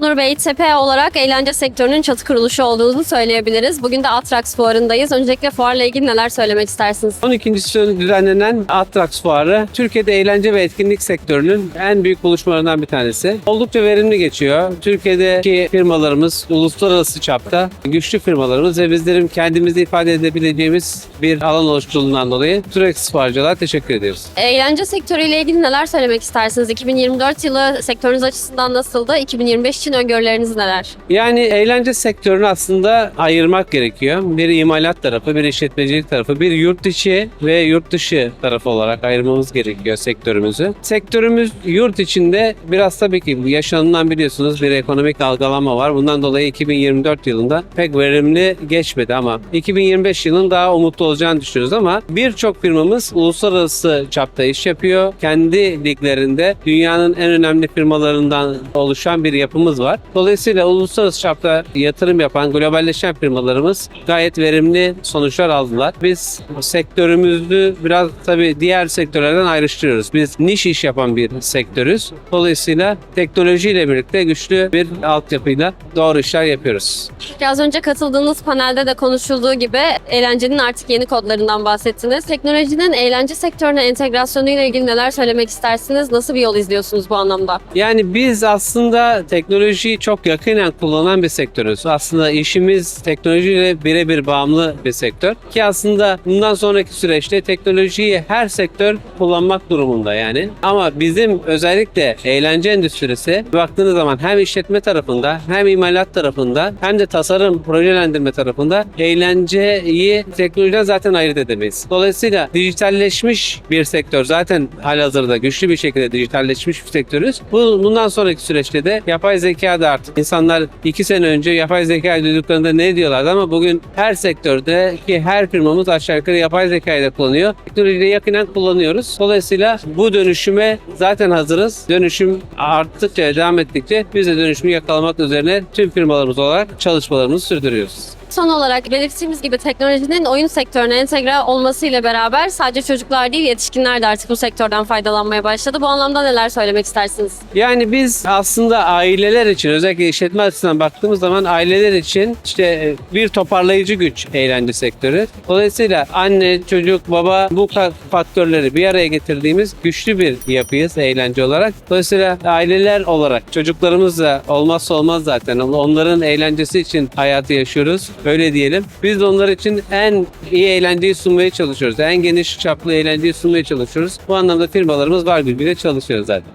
Onur Bey, Tepe olarak eğlence sektörünün çatı kuruluşu olduğunuzu söyleyebiliriz. Bugün de Atrax fuarındayız. Öncelikle fuarla ilgili neler söylemek istersiniz? 12. düzenlenen Atrax Fuarı Türkiye'de eğlence ve etkinlik sektörünün en büyük buluşmalarından bir tanesi. Oldukça verimli geçiyor. Türkiye'deki firmalarımız uluslararası çapta güçlü firmalarımız ve bizlerin kendimizi ifade edebileceğimiz bir alan oluşturduğundan dolayı Atrax Fuarcılar teşekkür ediyoruz. Eğlence sektörüyle ilgili neler söylemek istersiniz? 2024 yılı sektörünüz açısından nasıldı? 2025 için öngörüleriniz neler? Yani eğlence sektörünü aslında ayırmak gerekiyor. Bir imalat tarafı, bir işletmecilik tarafı, bir yurt içi ve yurt dışı tarafı olarak ayırmamız gerekiyor sektörümüzü. Sektörümüz yurt içinde biraz tabii ki yaşanılan biliyorsunuz bir ekonomik dalgalanma var. Bundan dolayı 2024 yılında pek verimli geçmedi ama 2025 yılın daha umutlu olacağını düşünüyoruz ama birçok firmamız uluslararası çapta iş yapıyor. Kendi liglerinde dünyanın en önemli firmalarından oluşan bir yapımız var. Dolayısıyla uluslararası çapta yatırım yapan globalleşen firmalarımız gayet verimli sonuçlar aldılar. Biz sektörümüzü biraz tabii diğer sektörlerden ayrıştırıyoruz. Biz niş iş yapan bir sektörüz. Dolayısıyla teknolojiyle birlikte güçlü bir altyapıyla doğru işler yapıyoruz. Biraz önce katıldığınız panelde de konuşulduğu gibi eğlencenin artık yeni kodlarından bahsettiniz. Teknolojinin eğlence sektörüne entegrasyonuyla ilgili neler söylemek istersiniz? Nasıl bir yol izliyorsunuz bu anlamda? Yani biz aslında teknolojiyi çok yakinen kullanan bir sektörüz. Aslında işimiz teknolojiyle birebir bağımlı bir sektör. Ki aslında bundan sonraki süreçte teknolojiyi her sektör kullanmak durumunda yani. Ama bizim özellikle eğlence endüstrisi baktığınız zaman hem işletme tarafında hem imalat tarafında hem de tasarım projelendirme tarafında eğlenceyi teknolojiden zaten ayırt edemeyiz. Dolayısıyla dijitalleşmiş bir sektör zaten halihazırda güçlü bir şekilde dijitalleşmiş bir sektörüz. Bu, bundan sonraki süreçte de yapay zeka da artık insanlar iki sene önce yapay zeka duyduklarında ne diyorlardı ama bugün her sektörde ki her firmamız aşağı yukarı yapay zekayı da kullanıyor. Teknolojiyi yakinen kullanıyoruz. Dolayısıyla bu dönüşüme zaten hazırız. Dönüşüm arttıkça, devam ettikçe biz de dönüşümü yakalamak üzerine tüm firmalarımız olarak çalışmalarımızı sürdürüyoruz. Son olarak belirttiğimiz gibi teknolojinin oyun sektörüne entegre olmasıyla beraber sadece çocuklar değil yetişkinler de artık bu sektörden faydalanmaya başladı. Bu anlamda neler söylemek istersiniz? Yani biz aslında aileler için özellikle işletme açısından baktığımız zaman aileler için işte e, bir toparlayıcı güç eğlence sektörü. Dolayısıyla anne, çocuk, baba bu faktörleri bir araya getirdiğimiz güçlü bir yapıyız eğlence olarak. Dolayısıyla aileler olarak çocuklarımız da olmazsa olmaz zaten. Onların eğlencesi için hayatı yaşıyoruz. Öyle diyelim. Biz de onlar için en iyi eğlenceyi sunmaya çalışıyoruz. En geniş çaplı eğlenceyi sunmaya çalışıyoruz. Bu anlamda firmalarımız var bir çalışıyoruz zaten.